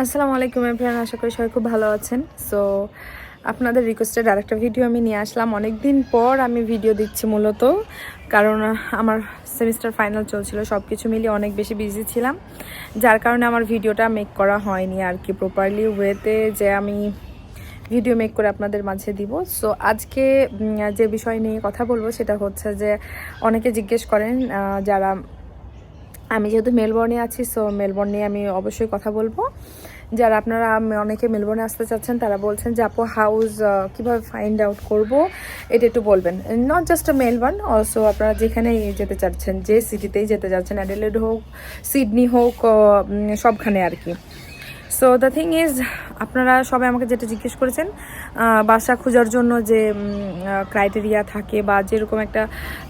আসসালামু আলাইকুম এভরিওয়ান, আশা করি সবাই খুব ভালো আছেন। সো আপনাদের রিকোয়েস্টেড আরেকটা ভিডিও আমি নিয়ে আসলাম। অনেক দিন পর আমি ভিডিও দিচ্ছি মূলত, কারণ আমার সেমিস্টার ফাইনাল চলছিল সব কিছু মিলিয়ে অনেক বেশি বিজি ছিলাম, যার কারণে আমার ভিডিওটা মেক করা হয়নি আর কি প্রপারলি ওয়েতে যে আমি ভিডিও মেক করে আপনাদের মাঝে দিব। সো আজকে যে বিষয় নিয়ে কথা বলব সেটা হচ্ছে যে, অনেকে জিজ্ঞেস করেন যারা আমি যেহেতু মেলবর্নে আছি সো মেলবোর্ন নিয়ে আমি অবশ্যই কথা বলব। যারা আপনারা অনেকে মেলবর্নে আসতে চাচ্ছেন, তারা বলছেন যে, আপু হাউস কীভাবে ফাইন্ড আউট করব? এটা একটু বলবেন। নট জাস্ট মেলবোর্ন অলসো আপনারা যেখানেই যেতে চাচ্ছেন, যে সিটিতেই যেতে চাচ্ছেন অ্যাডেলেড হোক সিডনি হোক সবখানে আর কি। সো দ্য থিং ইজ আপনারা সবাই আমাকে যেটা জিজ্ঞেস করেছেন বাসা খোঁজার জন্য যে ক্রাইটেরিয়া থাকে বা যেরকম একটা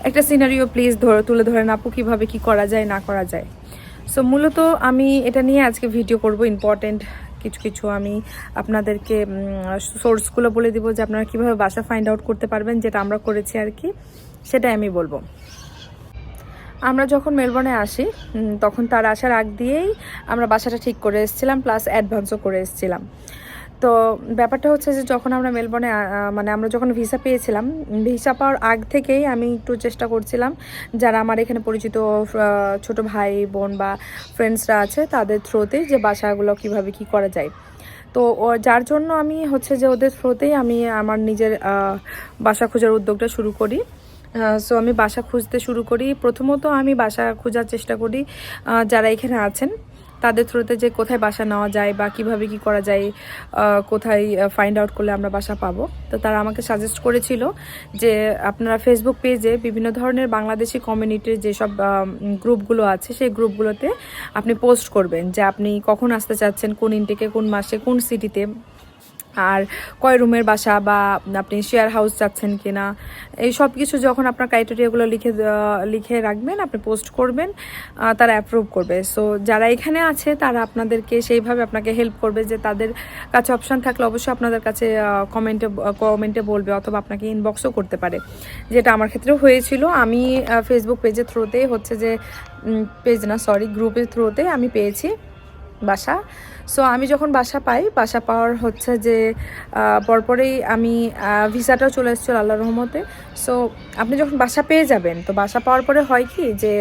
একটা সিনারিও প্লিজ ধরে, তুলে ধরেন আপু কীভাবে কি করা যায়, না করা যায়। সো মূলত আমি এটা নিয়ে আজকে ভিডিও করব ইম্পর্টেন্ট কিছু কিছু আমি আপনাদেরকে সোর্সগুলো বলে দিব যে আপনারা কীভাবে বাসা ফাইন্ড আউট করতে পারবেন, যেটা আমরা করেছি আর কি, সেটাই আমি বলব। আমরা যখন মেলবোর্নে আসি তখন তার আসার আগ দিয়েই আমরা বাসাটা ঠিক করে এসেছিলাম প্লাস অ্যাডভান্সও করে এসেছিলাম। তো ব্যাপারটা হচ্ছে যে যখন আমরা মেলবোর্নে মানে আমরা যখন ভিসা পেয়েছিলাম ভিসা পাওয়ার আগ থেকেই আমি একটু চেষ্টা করছিলাম, যারা আমার এখানে পরিচিত ছোট ভাই, বোন বা ফ্রেন্ডসরা আছে, তাদের থ্রোতে যে বাসাগুলো কীভাবে কি করা যায়। তো যার জন্য আমি হচ্ছে যে ওদের থ্রোতেই আমি আমার নিজের বাসা খোঁজার উদ্যোগটা শুরু করি। সো আমি বাসা খুঁজতে শুরু করি। প্রথমত আমি বাসা খোঁজার চেষ্টা করি যারা এখানে আছেন। তাদের থ্রুতে যে কোথায় বাসা নেওয়া যায় বা কীভাবে কি করা যায় কোথায় ফাইন্ড আউট করলে আমরা বাসা পাবো। তো তারা আমাকে সাজেস্ট করেছিল যে আপনারা ফেসবুক পেজে বিভিন্ন ধরনের বাংলাদেশি কমিউনিটির যেসব গ্রুপগুলো আছে, সেই গ্রুপগুলোতে আপনি পোস্ট করবেন যে আপনি কখন আসতে চাচ্ছেন, কোন ইনটেকে কোন মাসে, কোন সিটিতে আর কয় রুমের বাসা বা আপনি শেয়ার হাউস চাচ্ছেন কিনা, এই সব কিছু যখন আপনার ক্রাইটেরিয়াগুলো লিখে লিখে রাখবেন, আপনি পোস্ট করবেন তারা অ্যাপ্রুভ করবে। সো যারা এখানে আছে, তারা আপনাদেরকে সেইভাবে আপনাকে হেল্প করবে যে তাদের কাছে অপশন থাকলে অবশ্যই আপনাদের কাছে কমেন্টে কমেন্টে বলবে অথবা আপনাকে ইনবক্সও করতে পারে। যেটা আমার ক্ষেত্রেও হয়েছিল। আমি ফেসবুক পেজের থ্রুতে হচ্ছে যে পেজ না সরি গ্রুপের থ্রুতে আমি পেয়েছি। বাসা। সো আমি যখন বাসা পাই, বাসা পাওয়ার হচ্ছে যে পরপরেই আমি ভিসাটাও চলে এসেছিল আল্লাহ রহমতে। সো আপনি যখন বাসা পেয়ে যাবেন, তো বাসা পাওয়ার পরে হয় কি যে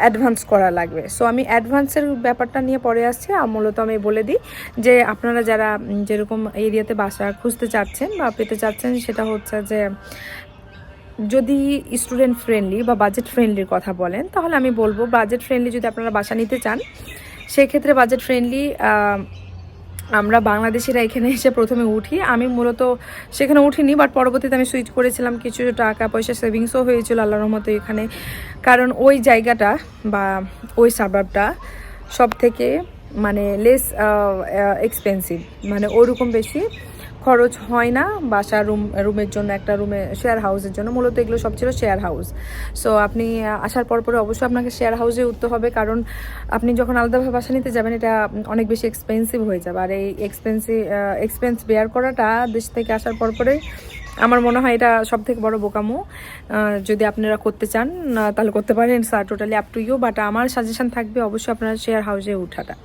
অ্যাডভান্স করা লাগবে। সো আমি অ্যাডভান্সের ব্যাপারটা নিয়ে পরে আসছি। মূলত আমি বলে দিই যে, আপনারা যারা যেরকম এরিয়াতে বাসা খুঁজতে চাচ্ছেন বা পেতে চাচ্ছেন সেটা হচ্ছে যে, যদি স্টুডেন্ট ফ্রেন্ডলি বা বাজেট ফ্রেন্ডলির কথা বলেন, তাহলে আমি বলব বাজেট ফ্রেন্ডলি যদি আপনারা বাসা নিতে চান সেক্ষেত্রে বাজেট ফ্রেন্ডলি আমরা বাংলাদেশিরা এখানে এসে প্রথমে উঠি। আমি মূলত সেখানে উঠিনি বাট পরবর্তীতে আমি সুইচ করেছিলাম, কিছু টাকা পয়সা সেভিংসও হয়েছিল আল্লাহর মতো এখানে। কারণ ওই জায়গাটা বা ওই সাবাবটা সব থেকে মানে লেস এক্সপেন্সিভ মানে ওরকম বেশি। খরচ হয় না বাসা রুম, রুমের জন্য, একটা রুমে শেয়ার হাউসের জন্য। মূলত এগুলো সব ছিল শেয়ার হাউস সো আপনি আসার পর পরে অবশ্যই আপনাকে শেয়ার হাউসে উঠতে হবে কারণ আপনি যখন আলাদাভাবে বাসা নিতে যাবেন, এটা অনেক বেশি এক্সপেন্সিভ হয়ে যাবে। আর এই এক্সপেন্সিভ এক্সপেন্স বেয়ার করাটা দেশ থেকে আসার পর পরে আমার মনে হয় এটা সব থেকে বড় বোকামো। যদি আপনারা করতে চান তাহলে করতে পারেন sir totally up to you but আমার সাজেশান থাকবে অবশ্যই আপনারা শেয়ার হাউসে উঠাটা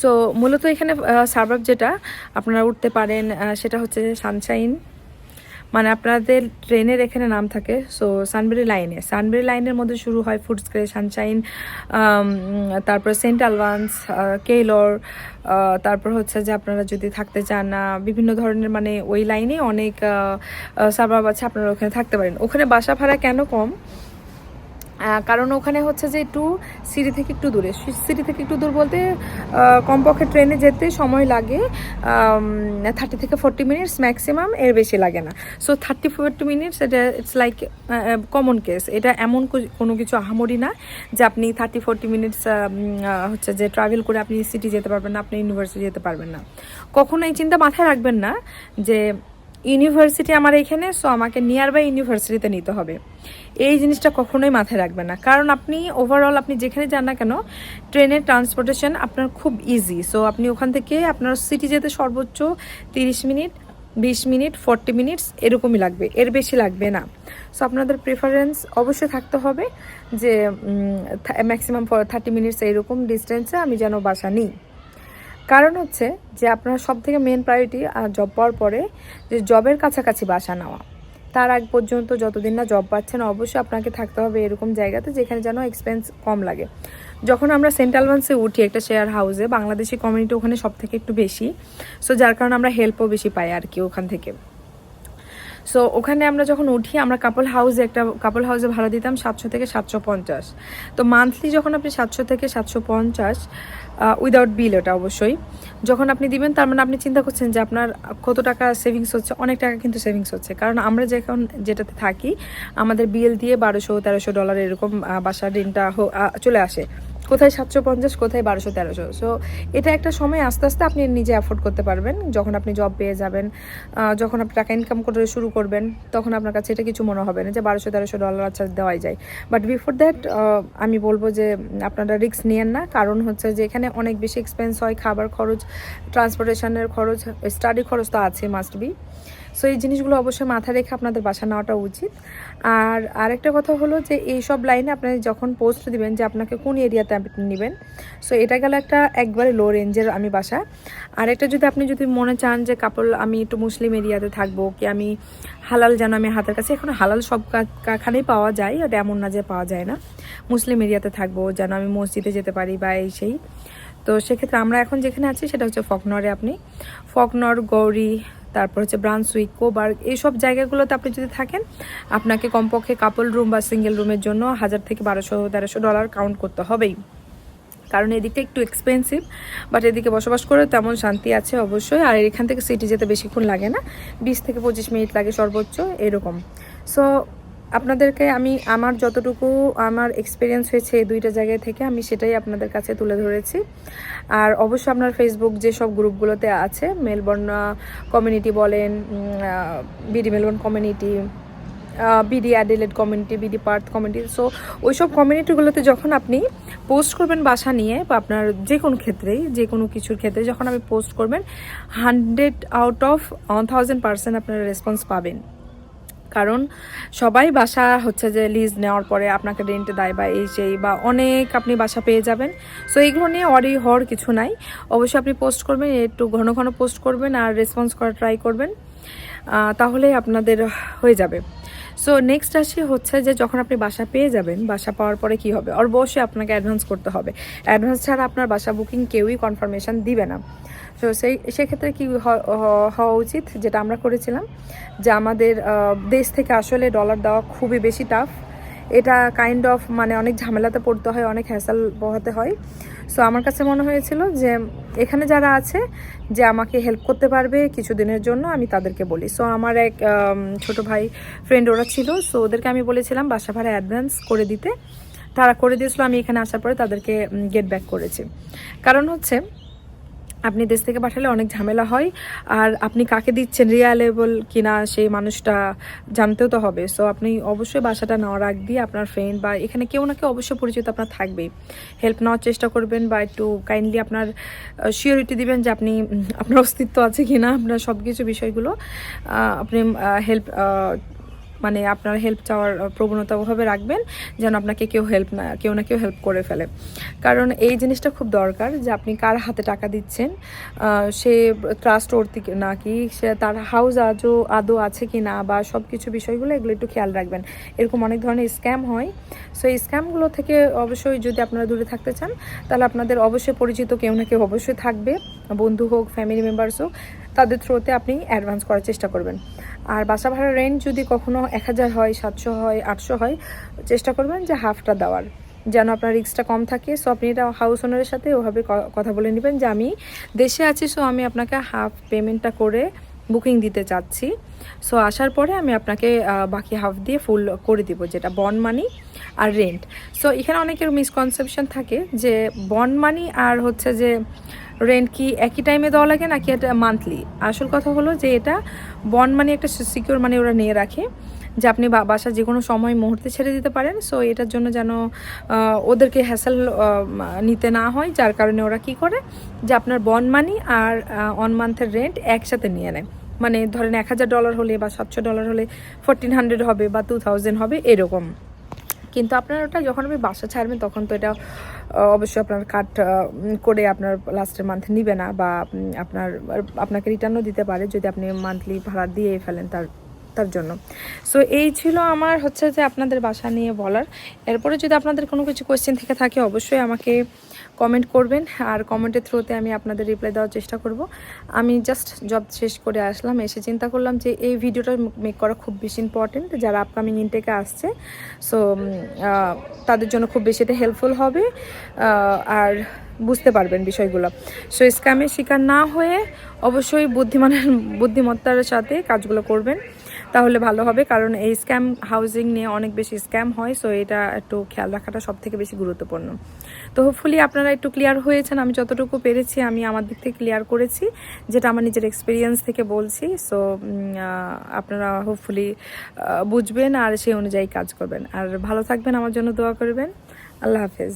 সো মূলত এখানে সার্ভার যেটা, আপনারা উঠতে পারেন সেটা হচ্ছে সানশাইন মানে আপনাদের ট্রেনের এখানে নাম থাকে সো সানবেরি লাইনে সানবেরি লাইনের মধ্যে শুরু হয় ফুডস ক্রে সানশাইন তারপর সেন্ট আলভান্স কেলর তারপর হচ্ছে যে আপনারা যদি থাকতে চান বিভিন্ন ধরনের মানে ওই লাইনে অনেক সার্ভার আছে, আপনারা ওখানে থাকতে পারেন। ওখানে বাসা ভাড়া কেন কম? কারণ ওখানে হচ্ছে যে একটু সিটি থেকে একটু দূরে। সিটি থেকে একটু দূর বলতে কমপক্ষে ট্রেনে যেতে সময় লাগে থার্টি থেকে ফোরটি মিনিটস ম্যাক্সিমাম এর বেশি লাগে না। সো থার্টি ফোরটি মিনিটস এটা ইটস লাইক কমন কেস এটা এমন কোনো কিছু আহামরি না যে আপনি থার্টি ফোরটি মিনিটস হচ্ছে যে ট্রাভেল করে আপনি সিটি যেতে পারবেন না, আপনি ইউনিভার্সিটি যেতে পারবেন না। কখনো এই চিন্তা মাথায় রাখবেন না যে ইউনিভার্সিটি আমার এখানে সো আমাকে নিয়ার বাই ইউনিভার্সিটিতে নিতে হবে। এই জিনিসটা কখনোই মাথায় রাখবেন না। কারণ আপনি ওভারঅল আপনি যেখানে যান না কেন, ট্রেনের ট্রান্সপোর্টেশন আপনার খুব ইজি সো আপনি ওখান থেকে আপনার সিটি যেতে সর্বোচ্চ তিরিশ মিনিট, বিশ মিনিট ফর্টি মিনিটস এরকমই লাগবে। এর বেশি লাগবে না। সো আপনাদের প্রেফারেন্স অবশ্যই থাকতে হবে যে ম্যাক্সিমাম ফর থার্টি মিনিটস এরকম ডিস্টেন্সে আমি যেন বাসা নিই। কারণ হচ্ছে যে আপনার সব থেকে মেন প্রায়োরিটি জব পাওয়ার পরে যে জবের কাছাকাছি বাসা নেওয়া। তার আগ পর্যন্ত যতদিন না জব পাচ্ছেন অবশ্যই আপনাকে থাকতে হবে এরকম জায়গাতে যেখানে যেন এক্সপেন্স কম লাগে। যখন আমরা সেন্ট্রাল ওয়ান্সে উঠি একটা শেয়ার হাউসে বাংলাদেশি কমিউনিটি ওখানে সব থেকে একটু বেশি। সো যার কারণে আমরা হেল্পও বেশি পাই আর কি ওখান থেকে। সো ওখানে আমরা যখন উঠি, আমরা কাপল হাউসে একটা কাপল হাউসে ভাড়া দিতাম সাতশো থেকে সাতশো পঞ্চাশ। তো মান্থলি যখন আপনি সাতশো থেকে সাতশো পঞ্চাশ উইদাউট বিল ওটা অবশ্যই, যখন আপনি দিবেন, তার মানে আপনি চিন্তা করছেন যে আপনার কত টাকা সেভিংস হচ্ছে, অনেক টাকা কিন্তু সেভিংস হচ্ছে। কারণ আমরা যখন যেটাতে থাকি, আমাদের বিল দিয়ে বারোশো তেরোশো ডলার এরকম বাসার ঋণটা চলে আসে। কোথায় সাতশো পঞ্চাশ, কোথায় বারোশো তেরোশো। সো এটা একটা সময় আস্তে আস্তে আপনি নিজে অ্যাফোর্ড করতে পারবেন। যখন আপনি জব পেয়ে যাবেন যখন আপনি টাকা ইনকাম করে শুরু করবেন, তখন আপনার কাছে এটা কিছু মনে হবে না যে বারোশো তেরোশো ডলার আচ্ছা দেওয়াই যায়। বাট বিফোর দ্যাট আমি বলব যে আপনারা রিস্ক নিয়েন না। কারণ হচ্ছে যে এখানে অনেক বেশি এক্সপেন্স হয়, খাবার খরচ ট্রান্সপোর্টেশনের খরচ স্টাডি খরচ তো আছে মাস্ট বি সো এই জিনিসগুলো অবশ্যই মাথায় রেখে আপনাদের বাসা নেওয়াটা উচিত। আর আরেকটা কথা হলো যে, এই সব লাইনে আপনি যখন পোস্ট দিবেন যে, আপনাকে কোন এরিয়াতে আপনি নেবেন সো এটা গেল একটা একবারে লো রেঞ্জের আমি বাসা। আর একটা যদি আপনি যদি মনে চান যে, কাপড়, আমি একটু মুসলিম এরিয়াতে থাকব, কি আমি হালাল যেন আমি হাতের কাছে, এখন হালাল সব কা- কারখানেই পাওয়া যায়, আর এমন না যে পাওয়া যায় না। মুসলিম এরিয়াতে থাকব, যেন আমি মসজিদে যেতে পারি বা এই সেই। তো সেক্ষেত্রে আমরা এখন যেখানে আছি, সেটা হচ্ছে ফকনরে আপনি। ফকনর, গৌরী তারপর হচ্ছে ব্রান্সউইক, কোবার্গ, এইসব জায়গাগুলোতে আপনি যদি থাকেন, আপনাকে কমপক্ষে কাপল রুম বা সিঙ্গেল রুমের জন্য হাজার থেকে বারোশো, তেরোশো ডলার কাউন্ট করতে হবেই। কারণ এদিকটা একটু এক্সপেন্সিভ বাট এদিকে বসবাস করে তেমন শান্তি আছে অবশ্যই। আর এখান থেকে সিটি যেতে বেশিক্ষণ লাগে না। বিশ থেকে পঁচিশ মিনিট লাগে সর্বোচ্চ, এরকম। সো আপনাদেরকে আমি আমার যতটুকু আমার এক্সপিরিয়েন্স হয়েছে এই দুইটা জায়গায় থেকে, আমি সেটাই আপনাদের কাছে তুলে ধরেছি। আর অবশ্যই আপনার ফেসবুক যে সব গ্রুপগুলোতে আছে মেলবোর্ন কমিউনিটি বলেন BD Melbourne community BD Adelaide community BD Perth community so ওইসব কমিউনিটিগুলোতে যখন আপনি পোস্ট করবেন বাসা নিয়ে, বা আপনার যে কোনো ক্ষেত্রেই, যে কোনো কিছুর ক্ষেত্রে যখন আপনি পোস্ট করবেন hundred out of one thousand percent আপনারা রেসপন্স পাবেন। কারণ সবাই বাসা হচ্ছে যে লিজ নেওয়ার পরে আপনাকে রেন্টে দেয় বা এই সেই বা অনেক আপনি বাসা পেয়ে যাবেন। সো এইগুলো নিয়ে অরি হওয়ার কিছু নাই। অবশ্যই আপনি পোস্ট করবেন একটু ঘন ঘন পোস্ট করবেন আর রেসপন্স করা ট্রাই করবেন আহ, তাহলেই আপনাদের হয়ে যাবে। সো নেক্সট আসি হচ্ছে যে যখন আপনি বাসা পেয়ে যাবেন বাসা পাওয়ার পরে কি হবে? অবশ্যই আপনাকে অ্যাডভান্স করতে হবে। অ্যাডভান্স ছাড়া আপনার বাসা বুকিং কেউই কনফার্মেশন দিবে না। তো সেই, সেক্ষেত্রে কি হওয়া উচিত যেটা আমরা করেছিলাম? যে আমাদের দেশ থেকে আসলে ডলার দেওয়া খুবই বেশি টাফ এটা কাইন্ড অফ মানে অনেক ঝামেলাতে পড়তে হয়, অনেক হ্যাসাল পোহাতে হয়। সো আমার কাছে মনে হয়েছিল যে এখানে যারা আছে যে আমাকে হেল্প করতে পারবে কিছুদিনের জন্য, আমি তাদেরকে বলি। সো আমার এক ছোট ভাই ফ্রেন্ড ওরা ছিল সো ওদেরকে আমি বলেছিলাম বাসা ভাড়া অ্যাডভান্স করে দিতে। তারা করে দিয়েছিল, আমি এখানে আসার পরে তাদেরকে গেট ব্যাক করেছি। কারণ হচ্ছে আপনি দেশ থেকে পাঠালে অনেক ঝামেলা হয়, আর আপনি কাকে দিচ্ছেন রিয়ালেবল কিনা সেই মানুষটা জানতেও তো হবে। সো আপনি অবশ্যই বাসাটা নেওয়ার আগ দিয়ে আপনার ফ্রেন্ড বা এখানে কেউ না কেউ অবশ্যই পরিচিত আপনার থাকবেই। হেল্প নেওয়ার চেষ্টা করবেন বা একটু কাইন্ডলি আপনার শিওরিটি দিবেন যে আপনি আপনার অস্তিত্ব আছে কিনা, আপনার সব কিছু বিষয়গুলো আপনি হেল্প মানে আপনার হেল্প চাওয়ার প্রবণতা ওভাবে রাখবেন যেন আপনাকে কেউ হেল্প না, কেউ না কেউ হেল্প করে ফেলে। কারণ এই জিনিসটা খুব দরকার যে আপনি কার হাতে টাকা দিচ্ছেন সে ট্রাস্ট ওর্তি নাকি সে তার হাউস আজও, আদৌ আছে কি না বা সব কিছু বিষয়গুলো এগুলো একটু খেয়াল রাখবেন। এরকম অনেক ধরনের স্ক্যাম হয়। সো এই স্ক্যামগুলো থেকে অবশ্যই যদি আপনারা দূরে থাকতে চান, তাহলে আপনাদের অবশ্যই পরিচিত কেউ না কেউ অবশ্যই থাকবে। বন্ধু হোক ফ্যামিলি মেম্বার্স হোক। তাদের থ্রোতে আপনি অ্যাডভান্স করার চেষ্টা করবেন। আর বাসা ভাড়ার রেন্ট যদি কখনো এক হাজার হয়, সাতশো হয়, আটশো হয়, চেষ্টা করবেন যে হাফটা দেওয়ার। যেন আপনার রিস্কটা কম থাকে। সো আপনি এটা হাউস ওনারের সাথে ওভাবে কথা বলে নেবেন যে আমি দেশে আছি সো আমি আপনাকে হাফ পেমেন্টটা করে বুকিং দিতে চাচ্ছি। সো আসার পরে আমি আপনাকে বাকি হাফ দিয়ে ফুল করে দিব, যেটা বন মানি আর রেন্ট সো এখানে অনেকের মিসকনসেপশন থাকে যে বন মানি আর হচ্ছে যে রেন্ট কি একই টাইমে দেওয়া লাগে নাকি এটা মান্থলি আসল কথা হলো যে এটা বন্ড মানি একটা সিকিউর মানে ওরা নিয়ে রাখে, যে আপনি বাসা যে কোনো সময় মুহূর্তে ছেড়ে দিতে পারেন। সো এটার জন্য যেন ওদেরকে হ্যাসেল নিতে না হয়, যার কারণে ওরা কি করে? যে আপনার বন্ড মানি আর অন মান্থের রেন্ট একসাথে নিয়ে নেয়। মানে ধরেন এক হাজার ডলার হলে বা সাতশো ডলার হলে ফোরটিন হান্ড্রেড হবে বা টু থাউজেন্ড হবে, এরকম। কিন্তু আপনার ওটা যখন আপনি বাসা ছাড়বেন, তখন তো এটা অবশ্যই আপনার কাট করে আপনার লাস্টের মান্থ নিবে না বা আপনার, আপনাকে রিটার্নও দিতে পারে যদি আপনি মান্থলি ভাড়া দিয়ে ফেলেন তার। তার জন্য। সো এই ছিল আমার হচ্ছে যে আপনাদের বাসা নিয়ে বলার। এরপরে যদি আপনাদের কোনো কিছু কোয়েশ্চেন থেকে থাকে, অবশ্যই আমাকে কমেন্ট করবেন। আর কমেন্টের থ্রুতে আমি আপনাদের রিপ্লাই দেওয়ার চেষ্টা করব। আমি জাস্ট জব শেষ করে আসলাম, এসে চিন্তা করলাম যে এই ভিডিওটা মেক করা খুব বেশি ইম্পর্টেন্ট যারা আপকামিং ইনটেকে আসছে। সো তাদের জন্য খুব বেশি এটা হেল্পফুল হবে। আর বুঝতে পারবেন বিষয়গুলো। সো স্ক্যামের শিকার না হয়ে অবশ্যই বুদ্ধিমানের, বুদ্ধিমত্তার সাথে কাজগুলো করবেন। তাহলে ভালো হবে, কারণ এই স্ক্যাম হাউজিং নিয়ে অনেক বেশি স্ক্যাম হয় সো এটা একটু খেয়াল রাখাটা সব থেকে বেশি গুরুত্বপূর্ণ। তো হোপফুলি আপনারা একটু ক্লিয়ার হয়েছেন, আমি যতটুকু পেরেছি আমি আমার দিক থেকে ক্লিয়ার করেছি, যেটা আমার নিজের এক্সপিরিয়েন্স থেকে বলছি সো আপনারা হোপফুলি বুঝবেন আর সেই অনুযায়ী কাজ করবেন। আর ভালো থাকবেন, আমার জন্য দোয়া করবেন। আল্লাহ হাফেজ।